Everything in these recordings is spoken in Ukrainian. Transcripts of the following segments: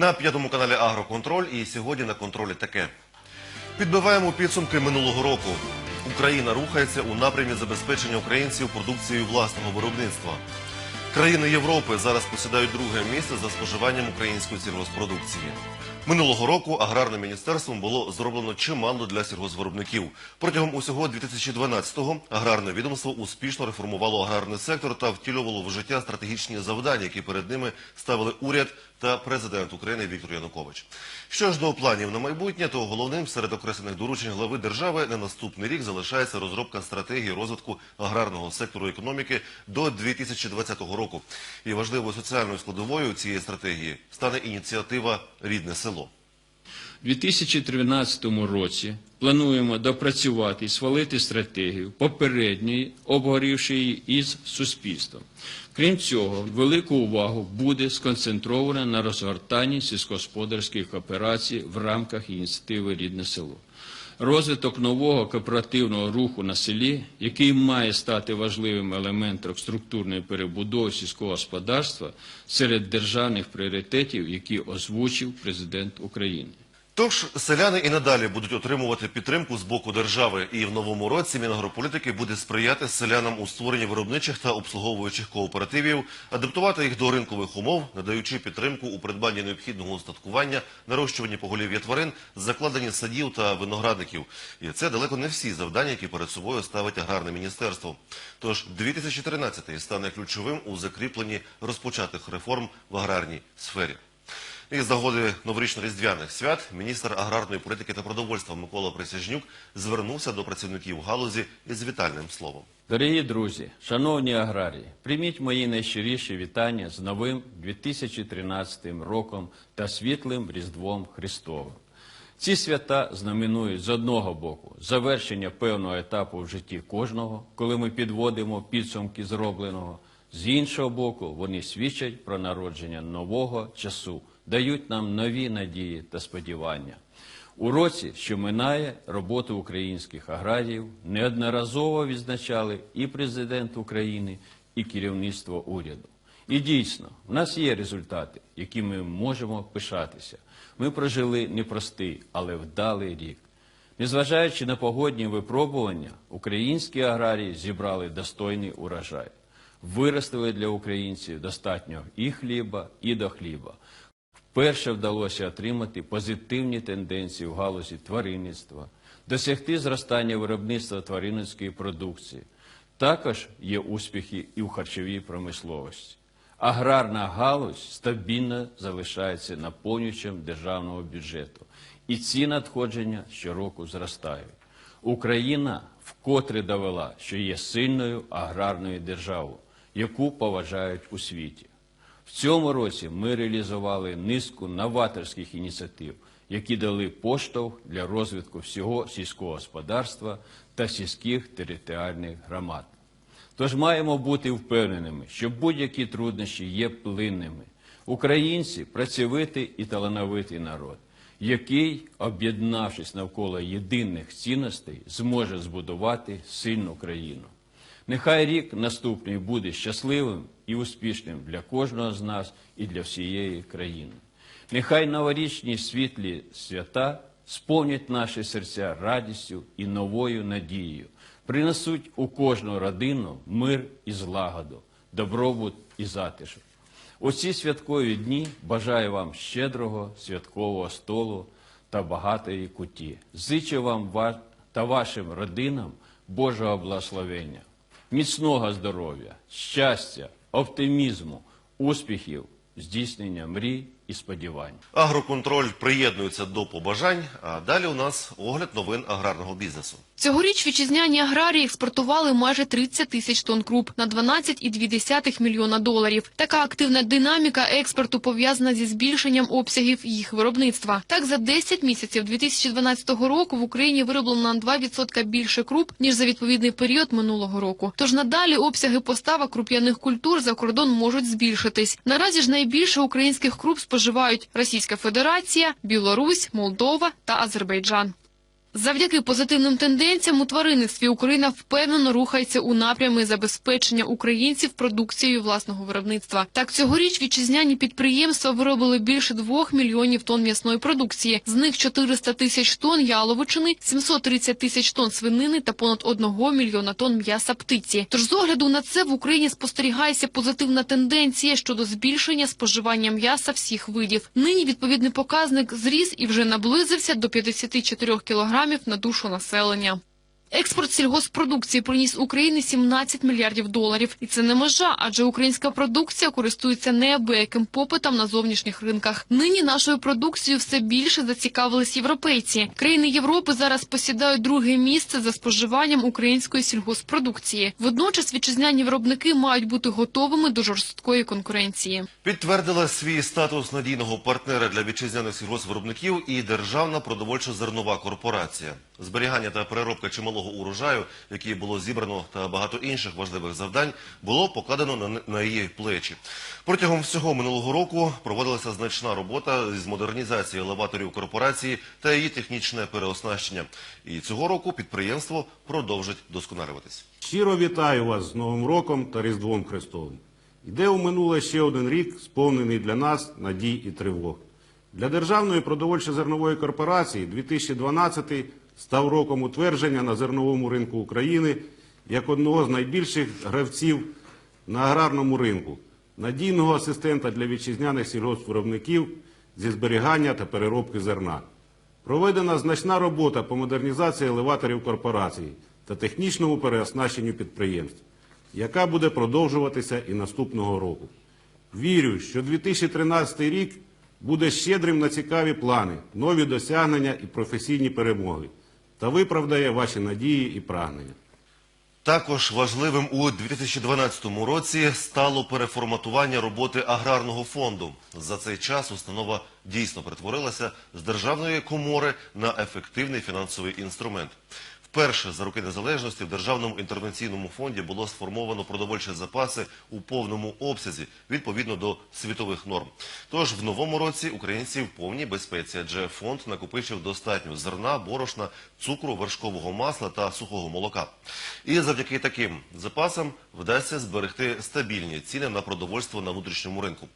На п'ятому каналі Агроконтроль і сьогодні на контролі таке. Підбиваємо підсумки минулого року. Україна рухається у напрямі забезпечення українців продукцією власного виробництва. Країни Європи зараз посідають друге місце за споживанням української сільгоспродукції. Минулого року аграрним міністерством було зроблено чимало для сільгоспвиробників. Протягом усього 2012-го аграрне відомство успішно реформувало аграрний сектор та втілювало в життя стратегічні завдання, які перед ними ставили уряд та президент України Віктор Янукович. Що ж до планів на майбутнє, то головним серед окреслених доручень глави держави на наступний рік залишається розробка стратегії розвитку аграрного сектору економіки до 2020 року. І важливою соціальною складовою цієї стратегії стане ініціатива Рідне село. У 2013 році плануємо допрацювати і схвалити стратегію попередньої, обговоривши її із суспільством. Крім цього, велику увагу буде сконцентрована на розгортанні сільськогосподарських операцій в рамках ініціативи Рідне село. Розвиток нового кооперативного руху на селі, який має стати важливим елементом структурної перебудови сільського господарства серед державних пріоритетів, які озвучив президент України. Тож селяни і надалі будуть отримувати підтримку з боку держави, і в новому році Мінагрополітики буде сприяти селянам у створенні виробничих та обслуговуючих кооперативів, адаптувати їх до ринкових умов, надаючи підтримку у придбанні необхідного устаткування, нарощуванні поголів'я тварин, закладенні садів та виноградників. І це далеко не всі завдання, які перед собою ставить аграрне міністерство. Тож 2013 стане ключовим у закріпленні розпочатих реформ в аграрній сфері. І з нагоди новорічно-різдвяних свят міністр аграрної політики та продовольства Микола Присяжнюк звернувся до працівників галузі із вітальним словом. Дорогі друзі, шановні аграрії, прийміть мої найщиріші вітання з новим 2013 роком та світлим Різдвом Христовим. Ці свята знаменують з одного боку завершення певного етапу в житті кожного, коли ми підводимо підсумки зробленого. З іншого боку, вони свідчать про народження нового часу, дають нам нові надії та сподівання. У році, що минає, роботу українських аграріїв неодноразово відзначали і президент України, і керівництво уряду. І дійсно, в нас є результати, які ми можемо пишатися. Ми прожили непростий, але вдалий рік. Незважаючи на погодні випробування, українські аграрії зібрали достойний урожай. Виростили для українців достатньо і хліба, і до хліба. Вперше вдалося отримати позитивні тенденції в галузі тваринництва, досягти зростання виробництва тваринницької продукції. Також є успіхи і в харчовій промисловості. Аграрна галузь стабільно залишається наповнювачем державного бюджету, і ці надходження щороку зростають. Україна вкотре довела, що є сильною аграрною державою, яку поважають у світі. В цьому році ми реалізували низку новаторських ініціатив, які дали поштовх для розвитку всього сільського господарства та сільських територіальних громад. Тож маємо бути впевненими, що будь-які труднощі є плинними. Українці працьовитий і талановитий народ, який, об'єднавшись навколо єдиних цінностей, зможе збудувати сильну країну. Нехай рік наступний буде щасливим і успішним для кожного з нас і для всієї країни. Нехай новорічні світлі свята сповнять наші серця радістю і новою надією, принесуть у кожну родину мир і злагоду, добробут і затишок. У ці святкові дні бажаю вам щедрого святкового столу та багатої куті. Зичу вам та вашим родинам Божого благословення, міцного здоров'я, щастя, оптимізму, успіхів, здійснення мрій і сподівань. Агроконтроль приєднується до побажань, а далі у нас огляд новин аграрного бізнесу. Цьогоріч вітчизняні аграрії експортували майже 30 тисяч тонн круп на 12,2 мільйона доларів. Така активна динаміка експорту пов'язана зі збільшенням обсягів їх виробництва. Так, за 10 місяців 2012 року в Україні вироблено на 2% більше круп, ніж за відповідний період минулого року. Тож надалі обсяги поставок круп'яних культур за кордон можуть збільшитись. Наразі ж найбільше українських круп споживають Російська Федерація, Білорусь, Молдова та Азербайджан. Завдяки позитивним тенденціям у тваринництві Україна впевнено рухається у напрямі забезпечення українців продукцією власного виробництва. Так, цьогоріч вітчизняні підприємства виробили більше двох мільйонів тонн м'ясної продукції. З них 400 тисяч тонн яловичини, 730 тисяч тонн свинини та понад 1 мільйона тонн м'яса птиці. Тож з огляду на це в Україні спостерігається позитивна тенденція щодо збільшення споживання м'яса всіх видів. Нині відповідний показник зріс і вже наблизився до 54 кілограмів на душу населення. Експорт сільгоспродукції приніс Україні 17 мільярдів доларів. І це не межа, адже українська продукція користується неабияким попитом на зовнішніх ринках. Нині нашою продукцією все більше зацікавились європейці. Країни Європи зараз посідають друге місце за споживанням української сільгоспродукції. Водночас вітчизняні виробники мають бути готовими до жорсткої конкуренції. Підтвердила свій статус надійного партнера для вітчизняних сільгоспвиробників і Державна продовольчо-зернова корпорація. Зберігання та переробка чималого урожаю, який було зібрано, та багато інших важливих завдань було покладено на, її плечі. Протягом всього минулого року проводилася значна робота з модернізації елеваторів корпорації та її технічне переоснащення. І цього року підприємство продовжить досконалюватись. Щиро вітаю вас з Новим роком та Різдвом Христовим. Йде у минуле ще один рік, сповнений для нас надій і тривог. Для Державної продовольчо-зернової корпорації 2012 став роком утвердження на зерновому ринку України як одного з найбільших гравців на аграрному ринку, надійного асистента для вітчизняних сільгоспвиробників зі зберігання та переробки зерна. Проведена значна робота по модернізації елеваторів корпорації та технічному переоснащенню підприємств, яка буде продовжуватися і наступного року. Вірю, що 2013 рік буде щедрим на цікаві плани, нові досягнення і професійні перемоги та виправдає ваші надії і прагнення. Також важливим у 2012 році стало переформатування роботи аграрного фонду. За цей час установа дійсно перетворилася з державної комори на ефективний фінансовий інструмент. Вперше за роки незалежності в Державному інтервенційному фонді було сформовано продовольчі запаси у повному обсязі відповідно до світових норм. Тож в новому році українці в повній безпеці, адже фонд накопичив достатньо зерна, борошна, цукру, вершкового масла та сухого молока. І завдяки таким запасам вдасться зберегти стабільні ціни на продовольство на внутрішньому ринку.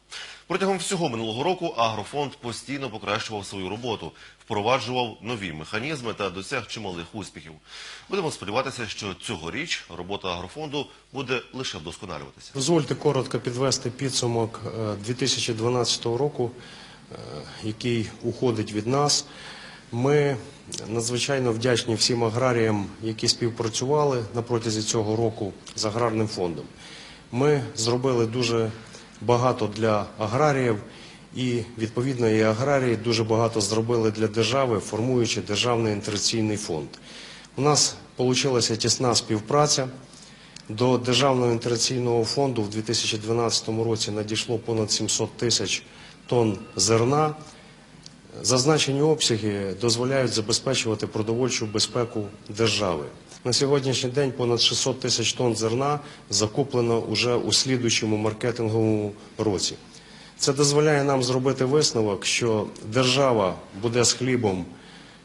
Протягом всього минулого року агрофонд постійно покращував свою роботу, впроваджував нові механізми та досяг чималих успіхів. Будемо сподіватися, що цьогоріч робота агрофонду буде лише вдосконалюватися. Дозвольте коротко підвести підсумок е, 2012 року, е, який уходить від нас. Ми надзвичайно вдячні всім аграріям, які співпрацювали на протязі цього року з аграрним фондом. Ми зробили дуже багато для аграріїв, і відповідно і аграрії дуже багато зробили для держави, формуючи державний інтераційний фонд. У нас вийшла тісна співпраця. До Державного інтераційного фонду в 2012 році надійшло понад 700 тисяч тонн зерна. Зазначені обсяги дозволяють забезпечувати продовольчу безпеку держави. На сьогоднішній день понад 600 тисяч тонн зерна закуплено уже у слідуючому маркетинговому році. Це дозволяє нам зробити висновок, що держава буде з хлібом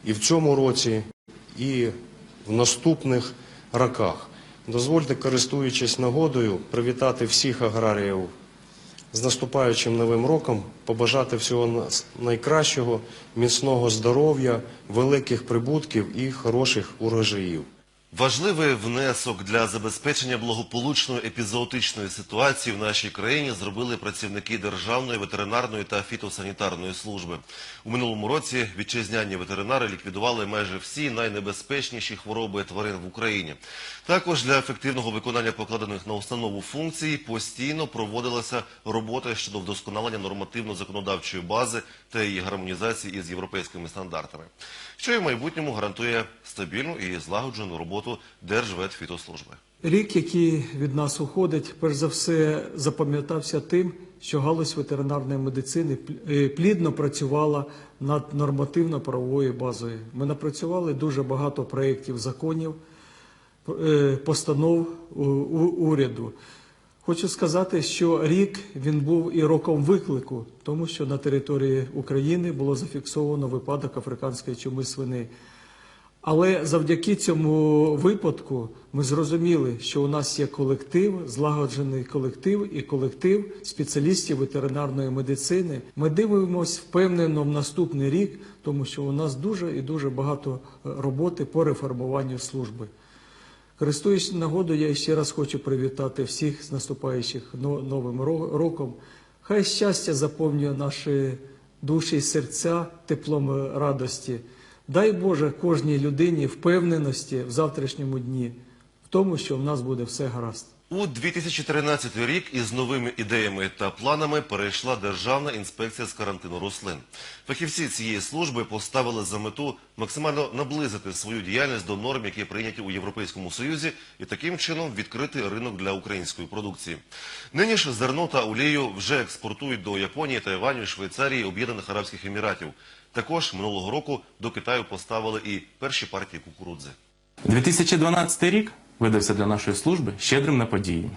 і в цьому році, і в наступних роках. Дозвольте, користуючись нагодою, привітати всіх аграріїв з наступаючим новим роком, побажати всього найкращого, міцного здоров'я, великих прибутків і хороших урожаїв. Важливий внесок для забезпечення благополучної епізоотичної ситуації в нашій країні зробили працівники Державної ветеринарної та фітосанітарної служби. У минулому році вітчизняні ветеринари ліквідували майже всі найнебезпечніші хвороби тварин в Україні. Також для ефективного виконання покладених на установу функцій постійно проводилася робота щодо вдосконалення нормативно-законодавчої бази та її гармонізації із європейськими стандартами, що і в майбутньому гарантує стабільну і злагоджену роботу Держветфітослужби. Рік, який від нас уходить, перш за все запам'ятався тим, що галузь ветеринарної медицини е, плідно працювала над нормативно-правовою базою. Ми напрацювали дуже багато проєктів законів, е, постанов уряду. Хочу сказати, що рік він був і роком виклику, тому що на території України було зафіксовано випадок африканської чуми свини. Але завдяки цьому випадку ми зрозуміли, що у нас є колектив, злагоджений колектив і колектив спеціалістів ветеринарної медицини. Ми дивимося впевнено в наступний рік, тому що у нас дуже і дуже багато е, роботи по реформуванню служби. Користуючись нагодою, я ще раз хочу привітати всіх з наступаючих новим роком. Хай щастя заповнює наші душі і серця теплом радості. Дай Боже кожній людині впевненості в завтрашньому дні, в тому, що в нас буде все гаразд. У 2013 рік із новими ідеями та планами перейшла Державна інспекція з карантину рослин. Фахівці цієї служби поставили за мету максимально наблизити свою діяльність до норм, які прийняті у Європейському Союзі, і таким чином відкрити ринок для української продукції. Нині ж зерно та олію вже експортують до Японії, Тайваню, Швейцарії, Об'єднаних Арабських Еміратів. Також минулого року до Китаю поставили і перші партії кукурудзи. 2012 рік видався для нашої служби щедрим на події.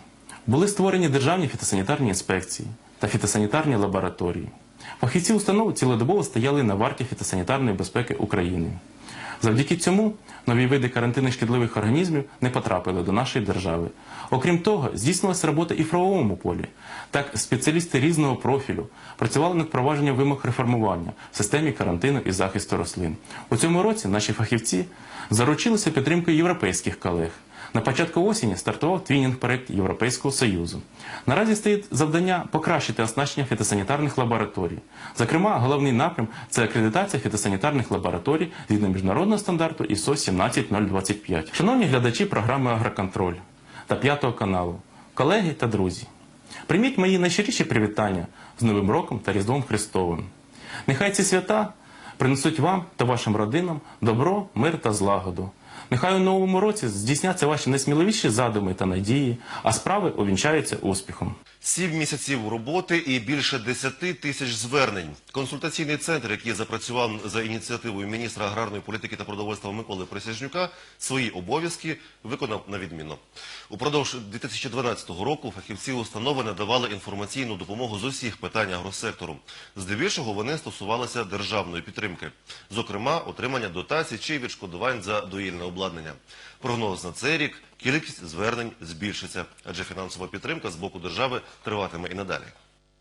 Були створені державні фітосанітарні інспекції та фітосанітарні лабораторії. Фахівці установи цілодобово стояли на варті фітосанітарної безпеки України. Завдяки цьому нові види карантинних шкідливих організмів не потрапили до нашої держави. Окрім того, здійснилася робота і в правовому полі. Так, спеціалісти різного профілю працювали над провадженням вимог реформування в системі карантину і захисту рослин. У цьому році наші фахівці заручилися підтримкою європейських колег. На початку осені стартував твінінг проект Європейського Союзу. Наразі стоїть завдання покращити оснащення фітосанітарних лабораторій. Зокрема, головний напрям це акредитація фітосанітарних лабораторій згідно міжнародного стандарту ISO 17025. Шановні глядачі програми Агроконтроль та п'ятого каналу, колеги та друзі. Прийміть мої найщиріші привітання з Новим роком та Різдвом Христовим. Нехай ці свята принесуть вам та вашим родинам добро, мир та злагоду. Нехай у новому році здійсняться ваші найсміливіші задуми та надії, а справи увінчаються успіхом. Сім місяців роботи і більше 10 тисяч звернень. Консультаційний центр, який запрацював за ініціативою міністра аграрної політики та продовольства Миколи Присяжнюка, свої обов'язки виконав на відмінно. Упродовж 2012 року фахівці установи надавали інформаційну допомогу з усіх питань агросектору. Здебільшого вони стосувалися державної підтримки, зокрема отримання дотацій чи відшкодувань за доїльне обладнання. Прогноз на цей рік кількість звернень збільшиться, адже фінансова підтримка з боку держави триватиме і надалі.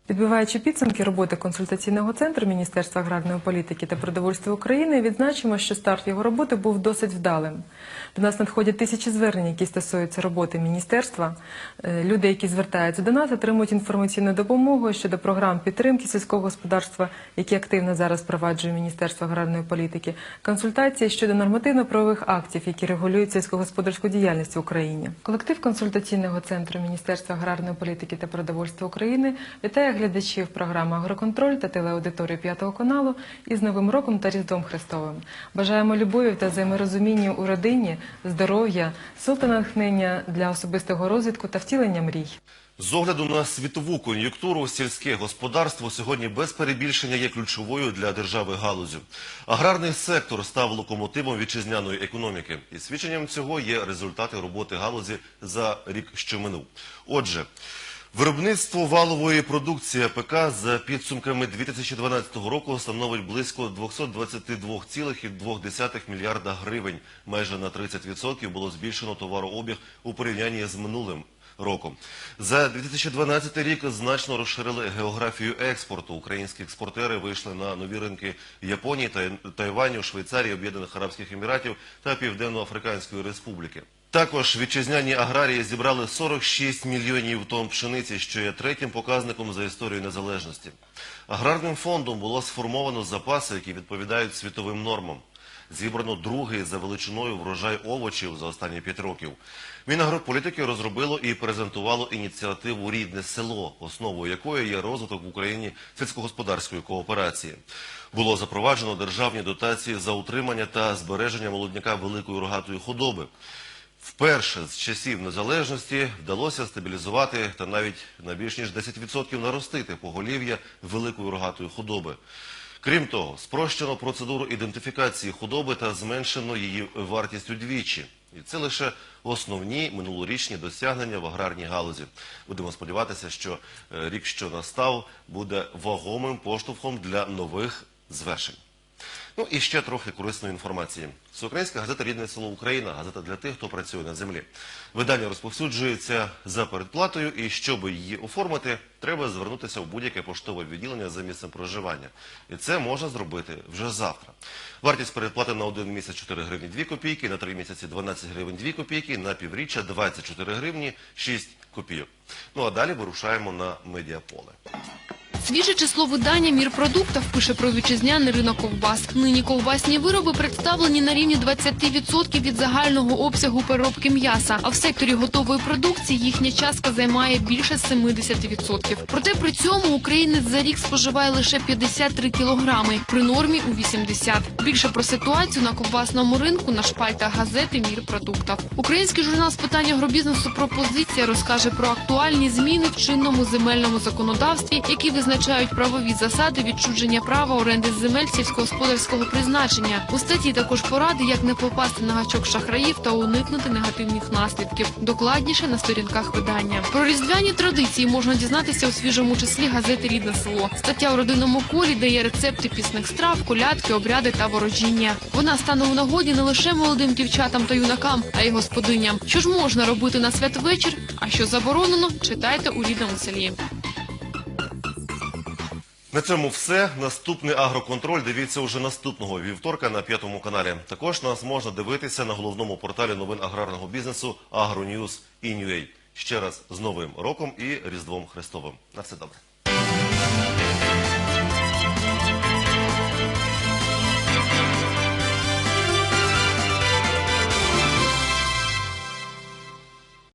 Підбиваючи підсумки роботи консультаційного центру Міністерства аграрної політики та продовольства України, відзначимо, що старт його роботи був досить вдалим. До нас надходять тисячі звернень, які стосуються роботи міністерства. Е, Люди, які звертаються до нас, отримують інформаційну допомогу щодо програм підтримки сільського господарства, які активно зараз впроваджує Міністерство аграрної політики, консультації щодо нормативно-правових актів, які регулюють сільськогосподарську діяльність в Україні. Колектив консультаційного центру Міністерства аграрної політики та продовольства України вітає глядачів програми Агроконтроль та телеаудиторію п'ятого каналу із Новим роком та Різдвом Христовим. Бажаємо любові та взаєморозуміння у родині, здоров'я, сил та натхнення для особистого розвитку та втілення мрій. З огляду на світову кон'юнктуру, сільське господарство сьогодні без перебільшення є ключовою для держави галузю. Аграрний сектор став локомотивом вітчизняної економіки. І свідченням цього є результати роботи галузі за рік, що минув. Отже, Виробництво валової продукції АПК за підсумками 2012 року становить близько 222,2 мільярда гривень. Майже на 30% було збільшено товарообіг у порівнянні з минулим роком. За 2012 рік значно розширили географію експорту. Українські експортери вийшли на нові ринки Японії, Тай- Тайваню, Швейцарії, Об'єднаних Арабських Еміратів та Південно-Африканської Республіки. Також вітчизняні аграрії зібрали 46 мільйонів тонн пшениці, що є третім показником за історію незалежності. Аграрним фондом було сформовано запаси, які відповідають світовим нормам. Зібрано другий за величиною врожай овочів за останні п'ять років. Мінагрополітики розробило і презентувало ініціативу Рідне село, основою якої є розвиток в Україні сільськогосподарської кооперації. Було запроваджено державні дотації за утримання та збереження молодняка великої рогатої худоби. Вперше з часів незалежності вдалося стабілізувати та навіть на більш ніж 10% наростити поголів'я великої рогатої худоби. Крім того, спрощено процедуру ідентифікації худоби та зменшено її вартість удвічі. І це лише основні минулорічні досягнення в аграрній галузі. Будемо сподіватися, що е, рік, що настав, буде вагомим поштовхом для нових звершень. Ну і ще трохи корисної інформації. Всеукраїнська газета Рідне село Україна, газета для тих, хто працює на землі. Видання розповсюджується за передплатою, і щоб її оформити, треба звернутися в будь-яке поштове відділення за місцем проживання. І це можна зробити вже завтра. Вартість передплати на один місяць 4 гривні 2 копійки, на 3 місяці 12 гривень 2 копійки, на півріччя 24 гривні 6 копійок. Ну а далі вирушаємо на медіаполе. Свіже число видання «Мірпродуктів» пише про вітчизняний ринок ковбас. Нині ковбасні вироби представлені на рівні 20% від загального обсягу переробки м'яса, а в секторі готової продукції їхня частка займає більше 70%. Проте при цьому українець за рік споживає лише 53 кілограми, при нормі у 80. Більше про ситуацію на ковбасному ринку на шпальтах газети «Мірпродуктів». Український журнал з питань агробізнесу «Пропозиція» розкаже про актуальні зміни в чинному земельному законодавстві, які визначають правові засади відчуження права оренди земель сільськогосподарського призначення. У статті також поради, як не попасти на гачок шахраїв та уникнути негативних наслідків. Докладніше на сторінках видання. Про різдвяні традиції можна дізнатися у свіжому числі газети Рідне село. Стаття у родинному колі дає рецепти пісних страв, колядки, обряди та ворожіння. Вона стане у нагоді не лише молодим дівчатам та юнакам, а й господиням. Що ж можна робити на святвечір, а що заборонено, читайте у рідному селі. На цьому все. Наступний агроконтроль дивіться уже наступного вівторка на п'ятому каналі. Також нас можна дивитися на головному порталі новин аграрного бізнесу AgroNews і Ще раз з Новим роком і Різдвом Христовим. На все добре.